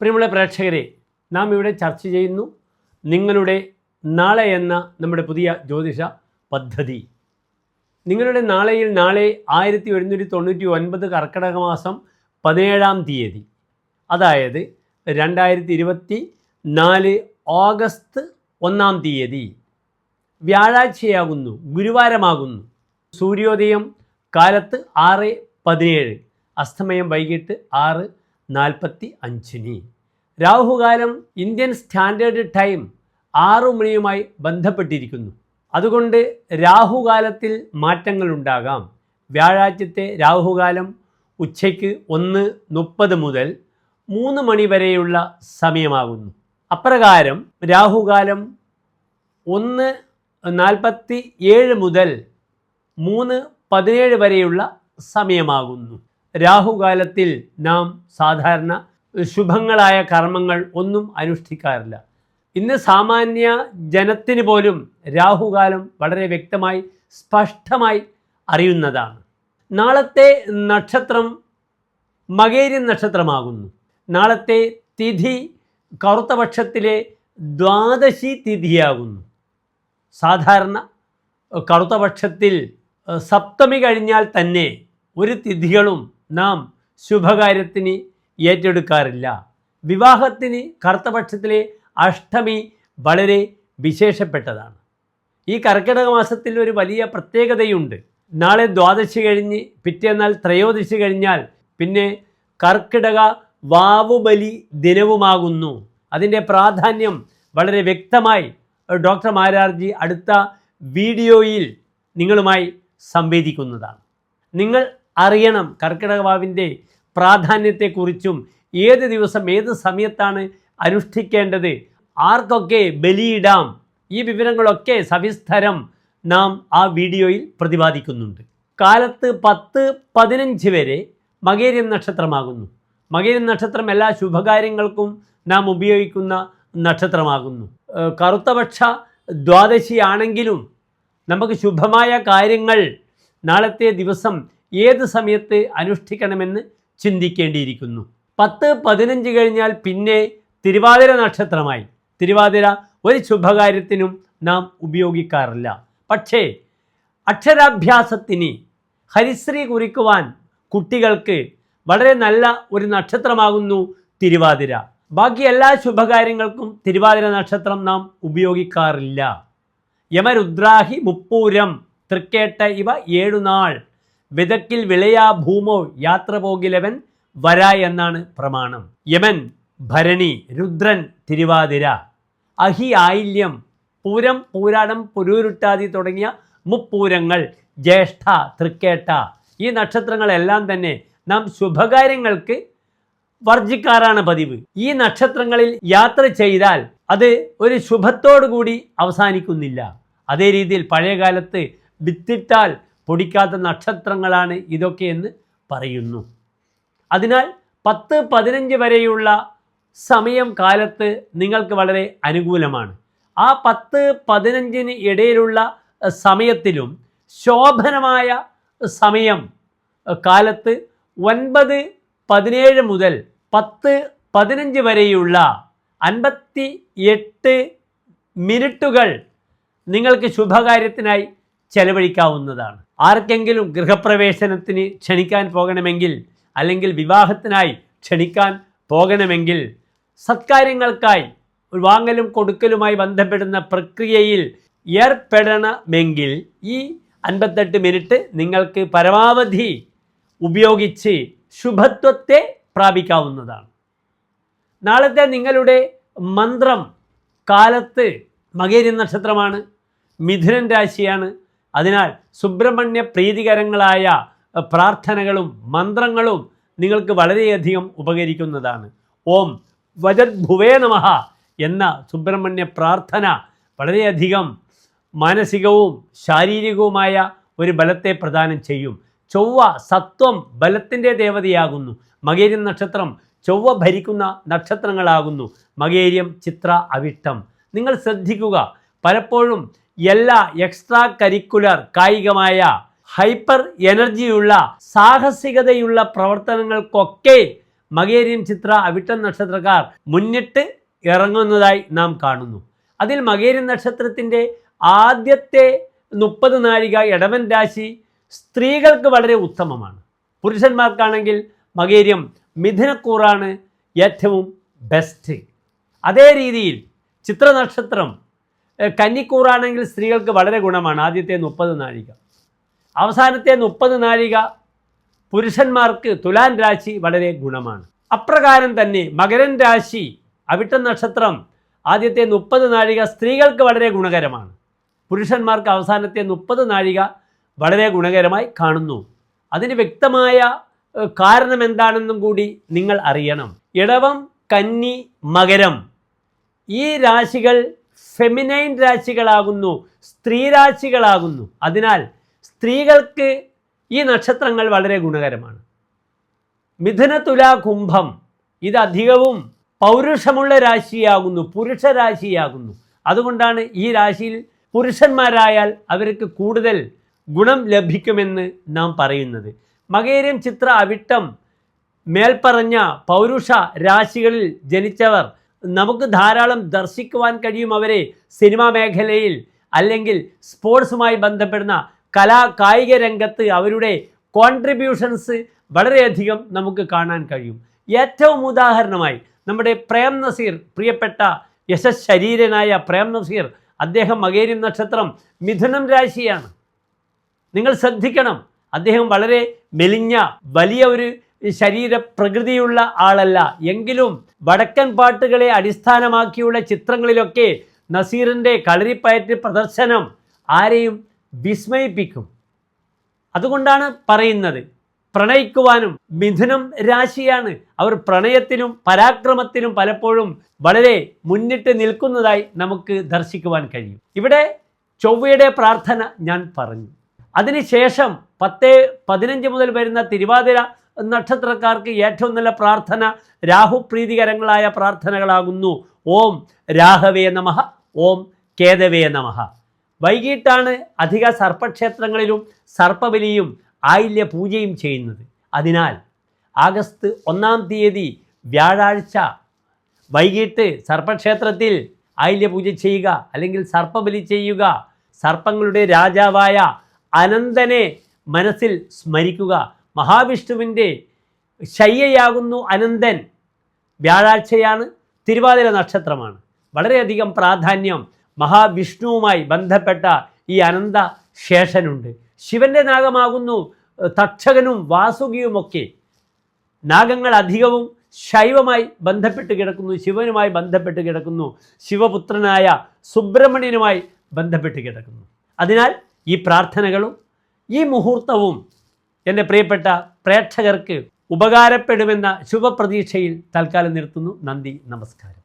പ്രിയമുള്ള പ്രേക്ഷകരെ നാം ഇവിടെ ചർച്ച ചെയ്യുന്നു നിങ്ങളുടെ നാളെ എന്ന നമ്മുടെ പുതിയ ജ്യോതിഷ പദ്ധതി. നിങ്ങളുടെ നാളെയിൽ നാളെ ആയിരത്തി ഒരുന്നൂറ്റി തൊണ്ണൂറ്റി ഒൻപത് കർക്കിടക മാസം പതിനേഴാം തീയതി അതായത് രണ്ടായിരത്തി ഇരുപത്തി നാല് ഓഗസ്റ്റ് ഒന്നാം തീയതി. വ്യാഴാഴ്ചയാകുന്നു ഗുരുവാരമാകുന്നു. സൂര്യോദയം കാലത്ത് ആറ് പതിനേഴ് അസ്തമയം വൈകിട്ട് ആറ് നാൽപ്പത്തി അഞ്ചിന് രാഹുകാലം ഇന്ത്യൻ സ്റ്റാൻഡേർഡ് ടൈം ആറു മണിയുമായി ബന്ധപ്പെട്ടിരിക്കുന്നു. അതുകൊണ്ട് രാഹുകാലത്തിൽ മാറ്റങ്ങളുണ്ടാകാം. വ്യാഴാഴ്ചത്തെ രാഹുകാലം ഉച്ചയ്ക്ക് ഒന്ന് മുപ്പത് മുതൽ മൂന്ന് മണി വരെയുള്ള സമയമാകുന്നു. അപ്രകാരം രാഹുകാലം ഒന്ന് നാൽപ്പത്തി ഏഴ് മുതൽ മൂന്ന് പതിനേഴ് വരെയുള്ള സമയമാകുന്നു. രാഹുകാലത്തിൽ നാം സാധാരണ ശുഭങ്ങളായ കർമ്മങ്ങൾ ഒന്നും അനുഷ്ഠിക്കാറില്ല. ഇന്ന് സാമാന്യ ജനത്തിന് പോലും രാഹുകാലം വളരെ വ്യക്തമായി സ്പഷ്ടമായി അറിയുന്നതാണ്. നാളത്തെ നക്ഷത്രം മകേരി നക്ഷത്രമാകുന്നു. നാളത്തെ തിഥി കറുത്തപക്ഷത്തിലെ ദ്വാദശി തിഥിയാകുന്നു. സാധാരണ കറുത്തപക്ഷത്തിൽ സപ്തമി കഴിഞ്ഞാൽ തന്നെ ഒരു തിഥികളും നാം ശുഭകാര്യത്തിന് ഏറ്റെടുക്കാറില്ല. വിവാഹത്തിന് കറുത്തപക്ഷത്തിലെ അഷ്ടമി വളരെ വിശേഷപ്പെട്ടതാണ്. ഈ കർക്കിടക മാസത്തിൽ ഒരു വലിയ പ്രത്യേകതയുണ്ട്. നാളെ ദ്വാദശി കഴിഞ്ഞ് പിറ്റേന്നാൾ ത്രയോദശി കഴിഞ്ഞാൽ പിന്നെ കർക്കിടക വാവുബലി ദിനവുമാകുന്നു. അതിന്റെ പ്രാധാന്യം വളരെ വ്യക്തമായി ഡോക്ടർ മാരാർജി അടുത്ത വീഡിയോയിൽ നിങ്ങളുമായി സംവേദിക്കുന്നതാണ്. നിങ്ങൾ അറിയണം. കർക്കിടകവാവിന്റെ പ്രാധാന്യത്തെക്കുറിച്ചും ഏത് ദിവസം ഏത് സമയത്താണ് അനുഷ്ഠിക്കേണ്ടത്? ആർക്കൊക്കെ ബലിയിടാം? ഈ വിവരങ്ങളൊക്കെ സവിസ്തരം നാം ആ വീഡിയോയിൽ പ്രതിപാദിക്കുന്നുണ്ട്. കാലത്ത് പത്ത് പതിനഞ്ച് വരെ മകേരം നക്ഷത്രമാകുന്നു. മകേരം നക്ഷത്രം എല്ലാ ശുഭകാര്യങ്ങൾക്കും നാം ഉപയോഗിക്കുന്ന നക്ഷത്രമാകുന്നു. കറുത്തപക്ഷ ദ്വാദശിയാണെങ്കിലും നമുക്ക് ശുഭമായ കാര്യങ്ങൾ നാളത്തെ ദിവസം ഏത് സമയത്ത് അനുഷ്ഠിക്കണമെന്ന് ചിന്തിക്കേണ്ടിയിരിക്കുന്നു. പത്ത് പതിനഞ്ച് കഴിഞ്ഞാൽ പിന്നെ തിരുവാതിര നക്ഷത്രമായി. തിരുവാതിര ഒരു ശുഭകാര്യത്തിനും നാം ഉപയോഗിക്കാറില്ല. പക്ഷേ അക്ഷരാഭ്യാസത്തിന് ഹരിശ്രീ കുറിക്കുവാൻ കുട്ടികൾക്ക് വളരെ നല്ല ഒരു നക്ഷത്രമാകുന്നു തിരുവാതിര. ബാക്കി എല്ലാ ശുഭകാര്യങ്ങൾക്കും തിരുവാതിര നക്ഷത്രം നാം ഉപയോഗിക്കാറില്ല. യമരുദ്രാഹി മുപ്പൂരം തൃക്കേട്ട ഇവ ഏഴുനാൾ വിതക്കിൽ വിളയാ ഭൂമോ യാത്ര പോകിലവൻ വര എന്നാണ് പ്രമാണം. യമൻ ഭരണി രുദ്രൻ തിരുവാതിര. അഹി ആയില്യം പൂരം പൂരാടം പുരൂരുട്ടാതി തുടങ്ങിയ മുപ്പൂരങ്ങൾ ജ്യേഷ്ഠ തൃക്കേട്ട. ഈ നക്ഷത്രങ്ങളെല്ലാം തന്നെ നാം ശുഭകാര്യങ്ങൾക്ക് വർജിക്കാറാണ് പതിവ്. ഈ നക്ഷത്രങ്ങളിൽ യാത്ര ചെയ്താൽ അത് ഒരു ശുഭത്തോടു കൂടി അവസാനിക്കുന്നില്ല. അതേ രീതിയിൽ പഴയ കാലത്ത് വിത്തിട്ടാൽ പൊടിക്കാത്ത നക്ഷത്രങ്ങളാണ് ഇതൊക്കെ എന്ന് പറയുന്നു. അതിനാൽ പത്ത് പതിനഞ്ച് വരെയുള്ള സമയം കാലത്ത് നിങ്ങൾക്ക് വളരെ അനുകൂലമാണ്. ആ പത്ത് പതിനഞ്ചിന് ഇടയിലുള്ള സമയത്തിലും ശോഭനമായ സമയം കാലത്ത് ഒൻപത് പതിനേഴ് മുതൽ പത്ത് പതിനഞ്ച് വരെയുള്ള അൻപത്തി എട്ട് മിനിറ്റുകൾ നിങ്ങൾക്ക് ശുഭകാര്യത്തിനായി ചെലവഴിക്കാവുന്നതാണ്. ആർക്കെങ്കിലും ഗൃഹപ്രവേശനത്തിന് ക്ഷണിക്കാൻ പോകണമെങ്കിൽ അല്ലെങ്കിൽ വിവാഹത്തിനായി ക്ഷണിക്കാൻ പോകണമെങ്കിൽ സത്കാര്യങ്ങൾക്കായി വാങ്ങലും കൊടുക്കലുമായി ബന്ധപ്പെടുന്ന പ്രക്രിയയിൽ ഏർപ്പെടണമെങ്കിൽ ഈ അൻപത്തെട്ട് മിനിറ്റ് നിങ്ങൾക്ക് പരമാവധി ഉപയോഗിച്ച് ശുഭത്വത്തെ പ്രാപിക്കാവുന്നതാണ്. നാളത്തെ നിങ്ങളുടെ മന്ത്രം കാലത്ത് മകേരി നക്ഷത്രമാണ് മിഥുനൻ രാശിയാണ് അതിനാൽ സുബ്രഹ്മണ്യ പ്രീതികരങ്ങളായ പ്രാർത്ഥനകളും മന്ത്രങ്ങളും നിങ്ങൾക്ക് വളരെയധികം ഉപകരിക്കുന്നതാണ്. ഓം വജദ്ഭുവേ നമഃ എന്ന സുബ്രഹ്മണ്യ പ്രാർത്ഥന വളരെയധികം മാനസികവും ശാരീരികവുമായ ഒരു ബലത്തെ പ്രദാനം ചെയ്യും. ചൊവ്വ സത്വം ബലത്തിന്റെ ദേവതയാകുന്നു. മകേരിയം നക്ഷത്രം ചൊവ്വ ഭരിക്കുന്ന നക്ഷത്രങ്ങളാകുന്നു. മകേരിയം ചിത്ര അവിട്ടം. നിങ്ങൾ ശ്രദ്ധിക്കുക പലപ്പോഴും എല്ലാ എക്സ്ട്രാ കരിക്കുലർ കായികമായ ഹൈപ്പർ എനർജിയുള്ള സാഹസികതയുള്ള പ്രവർത്തനങ്ങൾക്കൊക്കെ മകേരിയം ചിത്ര അവിട്ടം നക്ഷത്രക്കാർ മുന്നിട്ട് ഇറങ്ങുന്നതായി നാം കാണുന്നു. അതിൽ മകേരി നക്ഷത്രത്തിന്റെ ആദ്യത്തെ മുപ്പത് നാഴിക ഇടവൻ രാശി സ്ത്രീകൾക്ക് വളരെ ഉത്തമമാണ്. പുരുഷന്മാർക്കാണെങ്കിൽ മകേര്യം മിഥുനക്കൂറാണ് ഏറ്റവും ബെസ്റ്റ് അതേ രീതിയിൽ ചിത്ര നക്ഷത്രം ഏഹ്, കന്നിക്കൂറാണെങ്കിൽ സ്ത്രീകൾക്ക് വളരെ ഗുണമാണ്. ആദ്യത്തെ മുപ്പത് നാഴിക. അവസാനത്തെ മുപ്പത് നാഴിക പുരുഷന്മാർക്ക് തുലാൻ രാശി വളരെ ഗുണമാണ്. അപ്രകാരം തന്നെ മകരൻ രാശി അവിട്ട നക്ഷത്രം ആദ്യത്തെ മുപ്പത് നാഴിക സ്ത്രീകൾക്ക് വളരെ ഗുണകരമാണ്. പുരുഷന്മാർക്ക് അവസാനത്തെ മുപ്പത് നാഴിക വളരെ ഗുണകരമായി കാണുന്നു. അതിന് വ്യക്തമായ കാരണം എന്താണെന്നും കൂടി നിങ്ങൾ അറിയണം. ഇടവം കന്നി മകരം. ഈ രാശികൾ ഫെമിനൈൻ രാശികളാകുന്നു സ്ത്രീ രാശികളാകുന്നു. അതിനാൽ സ്ത്രീകൾക്ക് ഈ നക്ഷത്രങ്ങൾ വളരെ ഗുണകരമാണ്. മിഥുന തുല കുംഭം ഇത് അധികവും പൗരുഷമുള്ള രാശിയാകുന്നു പുരുഷ രാശിയാകുന്നു. അതുകൊണ്ടാണ് ഈ രാശിയിൽ പുരുഷന്മാരായാൽ അവർക്ക് കൂടുതൽ ഗുണം ലഭിക്കുമെന്ന് നാം പറയുന്നത്. മകേരം ചിത്ര അവിട്ടം മേൽപ്പറഞ്ഞ പൗരുഷ രാശികളിൽ ജനിച്ചവർ നമുക്ക് ധാരാളം ദർശിക്കുവാൻ കഴിയും അവരെ സിനിമാ മേഖലയിൽ അല്ലെങ്കിൽ സ്പോർട്സുമായി ബന്ധപ്പെടുന്ന കലാ കായിക രംഗത്ത് അവരുടെ കോൺട്രിബ്യൂഷൻസ് വളരെയധികം നമുക്ക് കാണാൻ കഴിയും. ഏറ്റവും ഉദാഹരണമായി നമ്മുടെ പ്രേം നസീർ പ്രിയപ്പെട്ട യശശരീരനായ പ്രേം നസീർ അദ്ദേഹം മകേരി നക്ഷത്രം മിഥുനം രാശിയാണ്. നിങ്ങൾ ശ്രദ്ധിക്കണം അദ്ദേഹം വളരെ മെലിഞ്ഞ വലിയ ഒരു ശരീര പ്രകൃതിയുള്ള ആളല്ല. എങ്കിലും വടക്കൻ പാട്ടുകളെ അടിസ്ഥാനമാക്കിയുള്ള ചിത്രങ്ങളിലൊക്കെ നസീറിന്റെ കളരിപ്പയറ്റ് പ്രദർശനം ആരെയും വിസ്മയിപ്പിക്കും. അതുകൊണ്ടാണ് പറയുന്നത് പ്രണയിക്കുവാനും മിഥുനം രാശിയാണ്. അവർ പ്രണയത്തിലും പരാക്രമത്തിലും പലപ്പോഴും വളരെ മുന്നിട്ട് നിൽക്കുന്നതായി നമുക്ക് ദർശിക്കുവാൻ കഴിയും. ഇവിടെ ചൊവ്വയുടെ പ്രാർത്ഥന ഞാൻ പറഞ്ഞു. അതിനുശേഷം പത്ത് പതിനഞ്ച് മുതൽ വരുന്ന തിരുവാതിര നക്ഷത്രക്കാർക്ക് ഏറ്റവും നല്ല പ്രാർത്ഥന രാഹുപ്രീതികരങ്ങളായ പ്രാർത്ഥനകളാകുന്നു. ഓം രാഹവേ നമ ഓം കേതവേ നമ. വൈകിട്ടാണ് അധിക സർപ്പക്ഷേത്രങ്ങളിലും സർപ്പബലിയും ആയില്യ പൂജയും ചെയ്യുന്നത്. അതിനാൽ ആഗസ്റ്റ് ഒന്നാം തീയതി വ്യാഴാഴ്ച വൈകിട്ട് സർപ്പക്ഷേത്രത്തിൽ ആയില്യ പൂജ ചെയ്യുക അല്ലെങ്കിൽ സർപ്പബലി ചെയ്യുക സർപ്പങ്ങളുടെ രാജാവായ അനന്തനെ മനസ്സിൽ സ്മരിക്കുക മഹാവിഷ്ണുവിന്റെ ശയ്യയാകുന്നു അനന്തൻ. വ്യാഴാഴ്ചയാണ് തിരുവാതിര നക്ഷത്രമാണ്. വളരെയധികം പ്രാധാന്യം മഹാവിഷ്ണുവുമായി ബന്ധപ്പെട്ട ഈ അനന്ത ശേഷനുണ്ട്. ശിവന്റെ നാഗമാകുന്നു തക്ഷകനും വാസുകിയുമൊക്കെ. നാഗങ്ങൾ അധികവും ശൈവമായി ബന്ധപ്പെട്ട് കിടക്കുന്നു ശിവനുമായി ബന്ധപ്പെട്ട് കിടക്കുന്നു ശിവപുത്രനായ സുബ്രഹ്മണ്യനുമായി ബന്ധപ്പെട്ട് കിടക്കുന്നു. അതിനാൽ ഈ പ്രാർത്ഥനകളും ഈ മുഹൂർത്തവും എന്റെ പ്രിയപ്പെട്ട പ്രേക്ഷകർക്ക് ഉപകാരപ്പെടുമെന്ന ശുഭപ്രതീക്ഷയിൽ തൽക്കാലം നിർത്തുന്നു. നന്ദി നമസ്കാരം.